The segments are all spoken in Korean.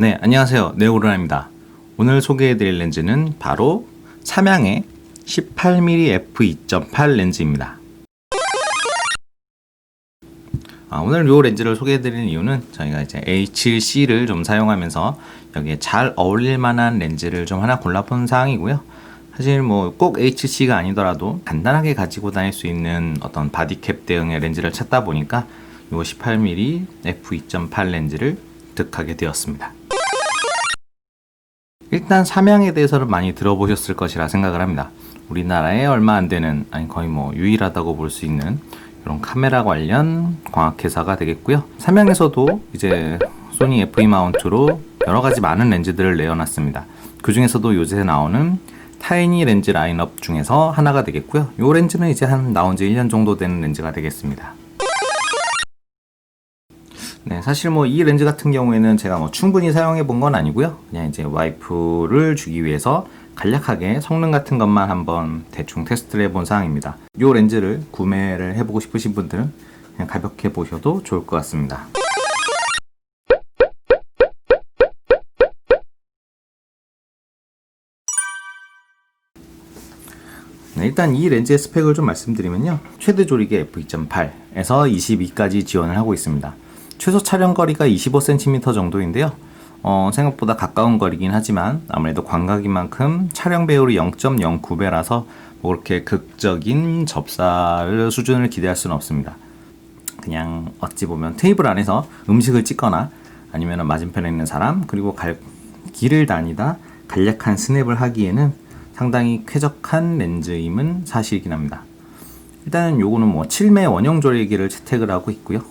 네, 안녕하세요. 네오르나입니다. 오늘 소개해드릴 렌즈는 바로 삼양의 18mm f2.8 렌즈입니다. 아, 오늘 이 렌즈를 소개해드리는 이유는 저희가 이제 H7C를 좀 사용하면서 여기에 잘 어울릴 만한 렌즈를 좀 하나 골라본 사항이고요. 사실 뭐 꼭 HC가 아니더라도 간단하게 가지고 다닐 수 있는 어떤 바디캡 대응의 렌즈를 찾다 보니까 이 18mm f2.8 렌즈를 득하게 되었습니다. 일단 삼양에 대해서는 많이 들어보셨을 것이라 생각을 합니다. 우리나라에 얼마 안 되는 아니 거의 뭐 유일하다고 볼 수 있는 이런 카메라 관련 광학회사가 되겠고요. 삼양에서도 이제 소니 FE 마운트로 여러 가지 많은 렌즈들을 내어놨습니다. 그 중에서도 요새 나오는 타이니 렌즈 라인업 중에서 하나가 되겠고요. 이 렌즈는 이제 한 나온 지 1년 정도 되는 렌즈가 되겠습니다. 네, 사실 뭐 이 렌즈 같은 경우에는 제가 뭐 충분히 사용해 본 건 아니고요. 그냥 이제 와이프를 주기 위해서 간략하게 성능 같은 것만 한번 대충 테스트를 해본 사항입니다. 이 렌즈를 구매를 해보고 싶으신 분들은 그냥 가볍게 보셔도 좋을 것 같습니다. 네, 일단 이 렌즈의 스펙을 좀 말씀드리면요. 최대 조리개 f2.8에서 22까지 지원을 하고 있습니다. 최소 촬영 거리가 25cm 정도인데요. 어, 생각보다 가까운 거리긴 하지만 아무래도 광각인 만큼 촬영 배율이 0.09배라서 뭐 그렇게 극적인 접사를 수준을 기대할 수는 없습니다. 그냥 어찌 보면 테이블 안에서 음식을 찍거나 아니면 맞은편에 있는 사람 그리고 갈, 길을 다니다 간략한 스냅을 하기에는 상당히 쾌적한 렌즈임은 사실이긴 합니다. 일단 요거는 뭐 7매 원형 조리기를 채택을 하고 있고요.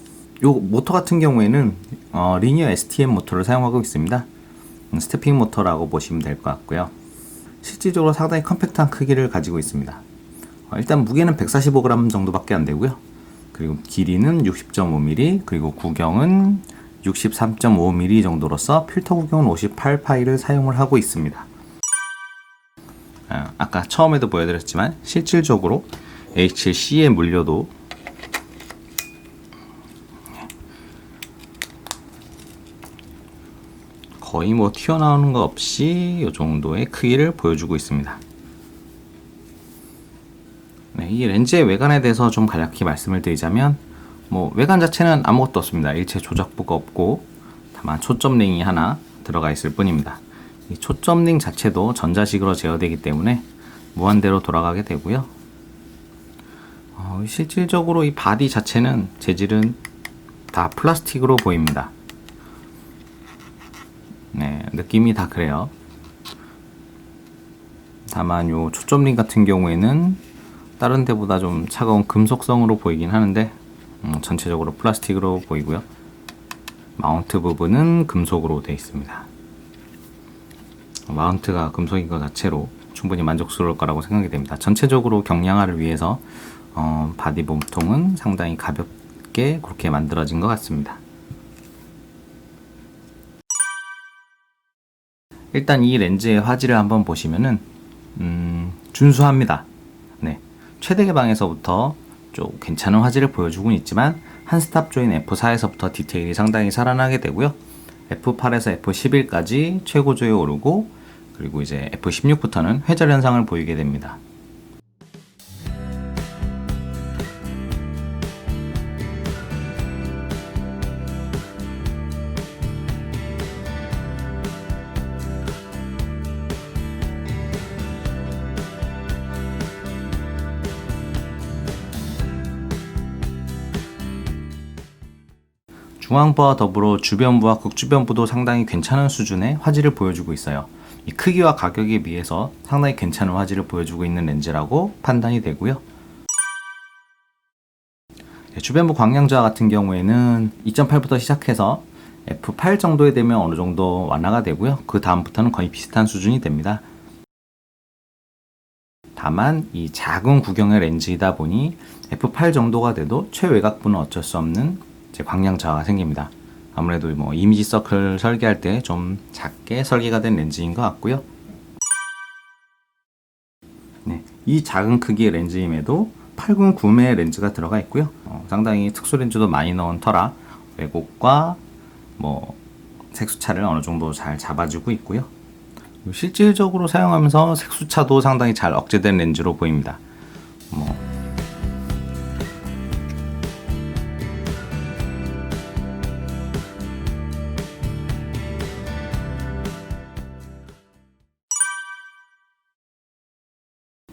요 모터 같은 경우에는 어, 리니어 STM 모터를 사용하고 있습니다. 음, 스태핑 모터라고 보시면 될 것 같고요. 실질적으로 상당히 컴팩트한 크기를 가지고 있습니다. 어, 일단 무게는 145g 정도밖에 안 되고요. 그리고 길이는 60.5mm, 그리고 구경은 63.5mm 정도로서 필터 구경은 58파이를 사용을 하고 있습니다. 아, 아까 처음에도 보여드렸지만 실질적으로 H7C의 물려도 거의 뭐 튀어나오는 거 없이 이 정도의 크기를 보여주고 있습니다. 네, 이 렌즈의 외관에 대해서 좀 간략히 말씀을 드리자면 뭐 외관 자체는 아무것도 없습니다. 일체 조작부가 없고 다만 초점 링이 하나 들어가 있을 뿐입니다. 이 초점 링 자체도 전자식으로 제어되기 때문에 무한대로 돌아가게 되고요. 어, 실질적으로 이 바디 자체는 재질은 다 플라스틱으로 보입니다. 네, 느낌이 다 그래요. 다만 요 초점 링 같은 경우에는 다른 데보다 좀 차가운 금속성으로 보이긴 하는데 음, 전체적으로 플라스틱으로 보이고요. 마운트 부분은 금속으로 되어 있습니다. 마운트가 금속인 것 자체로 충분히 만족스러울 거라고 생각이 됩니다. 전체적으로 경량화를 위해서 어, 바디 몸통은 상당히 가볍게 그렇게 만들어진 것 같습니다. 일단 이 렌즈의 화질을 한번 보시면은 음, 준수합니다. 네. 최대 개방에서부터 좀 괜찮은 화질을 보여주고 있지만 한 스탑 조인 F4에서부터 디테일이 상당히 살아나게 되고요. F8에서 F11까지 최고조에 오르고 그리고 이제 F16부터는 회절 현상을 보이게 됩니다. 중앙부와 더불어 주변부와 극주변부도 상당히 괜찮은 수준의 화질을 보여주고 있어요. 이 크기와 가격에 비해서 상당히 괜찮은 화질을 보여주고 있는 렌즈라고 판단이 되고요. 네, 주변부 광량저하 같은 경우에는 2.8부터 시작해서 F8 정도에 되면 어느 정도 완화가 되고요. 그 다음부터는 거의 비슷한 수준이 됩니다. 다만 이 작은 구경의 렌즈이다 보니 F8 정도가 돼도 최외곽부는 어쩔 수 없는 이제 광량 저하가 생깁니다. 아무래도 뭐 이미지 서클 설계할 때 좀 작게 설계가 된 렌즈인 것 같고요. 네, 이 작은 크기의 렌즈임에도 8군 구매 렌즈가 들어가 있고요. 어, 상당히 특수 렌즈도 많이 넣은 터라 왜곡과 뭐 색수차를 어느 정도 잘 잡아주고 있고요. 실질적으로 사용하면서 색수차도 상당히 잘 억제된 렌즈로 보입니다. 뭐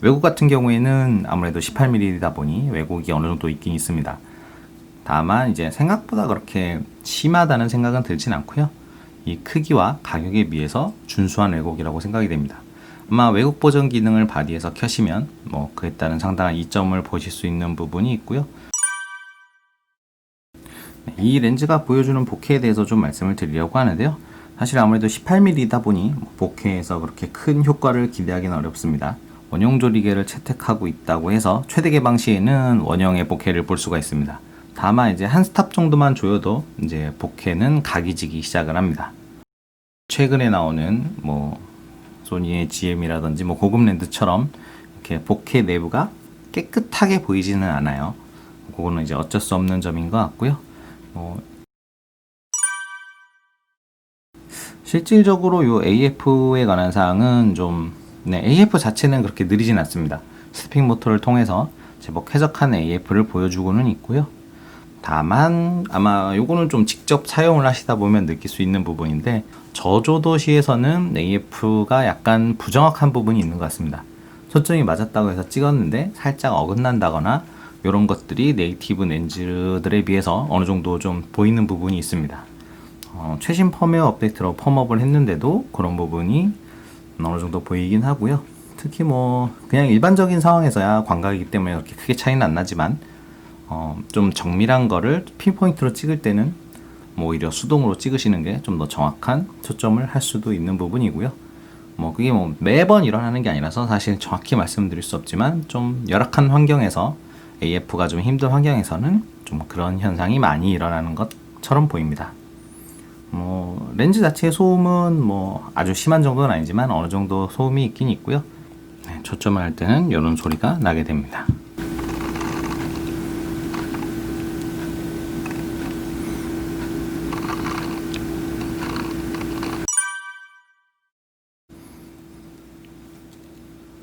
외국 같은 경우에는 아무래도 18mm이다 보니 왜곡이 어느 정도 있긴 있습니다. 다만 이제 생각보다 그렇게 심하다는 생각은 들진 않고요. 이 크기와 가격에 비해서 준수한 왜곡이라고 생각이 됩니다. 아마 외국 버전 기능을 바디에서 켜시면 뭐 그에 따른 상당한 이점을 보실 수 있는 부분이 있고요. 네, 이 렌즈가 보여주는 복회에 대해서 좀 말씀을 드리려고 하는데요. 사실 아무래도 18mm이다 보니 복회에서 그렇게 큰 효과를 기대하기는 어렵습니다. 원형 조리개를 채택하고 있다고 해서 최대 개방 시에는 원형의 복회를 볼 수가 있습니다. 다만 이제 한 스탑 정도만 조여도 이제 복회는 각이 지기 시작을 합니다. 최근에 나오는 뭐 소니의 GM이라든지 뭐 고급 렌즈처럼 이렇게 복회 내부가 깨끗하게 보이지는 않아요. 그거는 이제 어쩔 수 없는 점인 것 같고요. 뭐 실질적으로 요 AF에 관한 사항은 좀 네, AF 자체는 그렇게 느리진 않습니다. 스핑 모터를 통해서 제법 쾌적한 AF를 보여주고는 있고요. 다만 아마 요거는 좀 직접 사용을 하시다 보면 느낄 수 있는 부분인데 저조도시에서는 AF가 약간 부정확한 부분이 있는 것 같습니다. 초점이 맞았다고 해서 찍었는데 살짝 어긋난다거나 이런 것들이 네이티브 렌즈들에 비해서 어느 정도 좀 보이는 부분이 있습니다. 어, 최신 펌웨어 업데이트로 펌업을 했는데도 그런 부분이 어느 정도 보이긴 하고요. 특히 뭐 그냥 일반적인 상황에서야 광각이기 때문에 그렇게 크게 차이는 안 나지만 어, 좀 정밀한 거를 핀포인트로 찍을 때는 뭐 오히려 수동으로 찍으시는 게 좀 더 정확한 초점을 할 수도 있는 부분이고요. 뭐 그게 뭐 매번 일어나는 게 아니라서 사실 정확히 말씀드릴 수 없지만 좀 열악한 환경에서 AF가 좀 힘든 환경에서는 좀 그런 현상이 많이 일어나는 것처럼 보입니다. 뭐 렌즈 자체의 소음은 뭐 아주 심한 정도는 아니지만 어느 정도 소음이 있긴 있고요. 네, 초점을 할 때는 이런 소리가 나게 됩니다.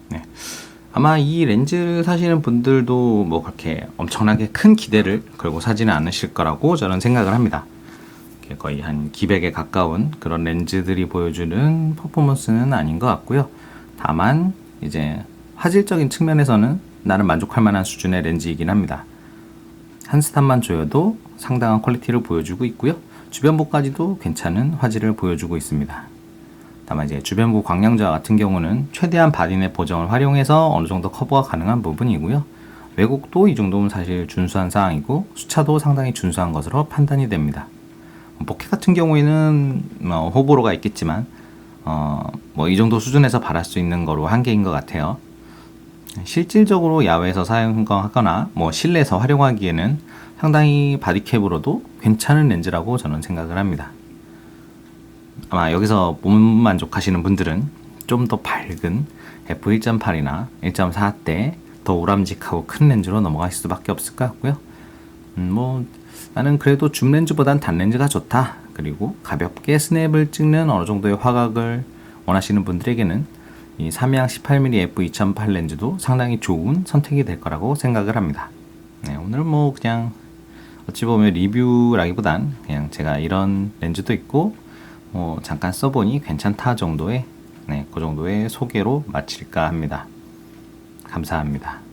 네. 아마 이 렌즈를 사시는 분들도 뭐 그렇게 엄청나게 큰 기대를 걸고 사지는 않으실 거라고 저는 생각을 합니다. 거의 한 기백에 가까운 그런 렌즈들이 보여주는 퍼포먼스는 아닌 것 같고요. 다만 이제 화질적인 측면에서는 나름 만족할 만한 수준의 렌즈이긴 합니다. 한 스탑만 조여도 상당한 퀄리티를 보여주고 있고요. 주변부까지도 괜찮은 화질을 보여주고 있습니다. 다만 이제 주변부 광량자 같은 경우는 최대한 바디넷 보정을 활용해서 어느 정도 커버가 가능한 부분이고요. 왜곡도 이 정도면 사실 준수한 사항이고 수차도 상당히 준수한 것으로 판단이 됩니다. 복해 같은 경우에는 뭐 호불호가 있겠지만 어, 뭐 이 정도 수준에서 바랄 수 있는 거로 한계인 것 같아요. 실질적으로 야외에서 사용하거나 뭐 실내에서 활용하기에는 상당히 바디캡으로도 괜찮은 렌즈라고 저는 생각을 합니다. 아마 여기서 못 만족하시는 분들은 좀 더 밝은 f1.8이나 1.4대 더 우람직하고 큰 렌즈로 넘어가실 수밖에 없을 것 같고요. 음, 뭐 나는 그래도 줌 렌즈보단 단 렌즈가 좋다. 그리고 가볍게 스냅을 찍는 어느 정도의 화각을 원하시는 분들에게는 이 삼양 18mm f2.8 렌즈도 상당히 좋은 선택이 될 거라고 생각을 합니다. 네, 오늘 뭐 그냥 어찌 보면 리뷰라기보단 그냥 제가 이런 렌즈도 있고 뭐 잠깐 써보니 괜찮다 정도의 네, 그 정도의 소개로 마칠까 합니다. 감사합니다.